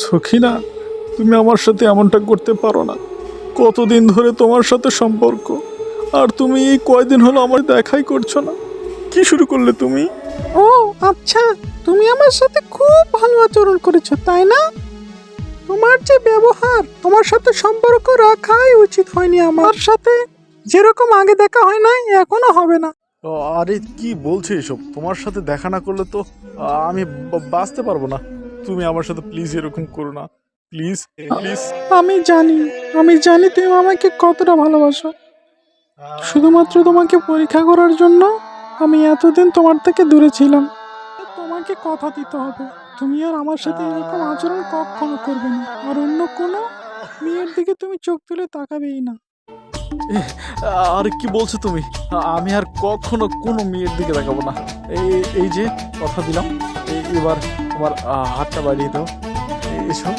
সখিনা তুমি আমার সাথে এমনটা করতে পারো না। কতদিন ধরে তোমার সাথে সম্পর্ক আর তুমি এই কয়দিন হলো আমার দেখাই করছ না। কি শুরু করলে তুমি? ও আচ্ছা তুমি আমার সাথে খুব ভালো আচরণ করেছ তাই না? তোমার যে ব্যবহার তোমার সাথে সম্পর্ক রাখাই উচিত হয়নি আমার। সাথে যেরকম আগে দেখা হয় নাই এখনও হবে না। ও, আরে কি বলছো এসব? তোমার সাথে দেখা না করলে তো আমি বাঁচতে পারব না। তুমি আমার সাথে প্লিজ এরকম করো না। প্লিজ প্লিজ আমি জানি আমি জানি তুমি আমাকে কতটা ভালোবাসো। শুধুমাত্র তোমাকে পরীক্ষা করার জন্য আমি এতদিন তোমার থেকে দূরে ছিলাম। তোমাকে কথা দিতে হবে। তুমি আর আমার সাথে এরকম আচরণ কখনো করবে না। আর অন্য কোনো মেয়ের দিকে তুমি চোখ তুলে তাকাবেই না। আর কি বলছো তুমি? আমি আর কখনো কোনো মেয়ের দিকে দেখাবো না। এই এই যে কথা দিলাম এবার তোমার আ, হাতটা বাড়িয়ে দাও এ- এসো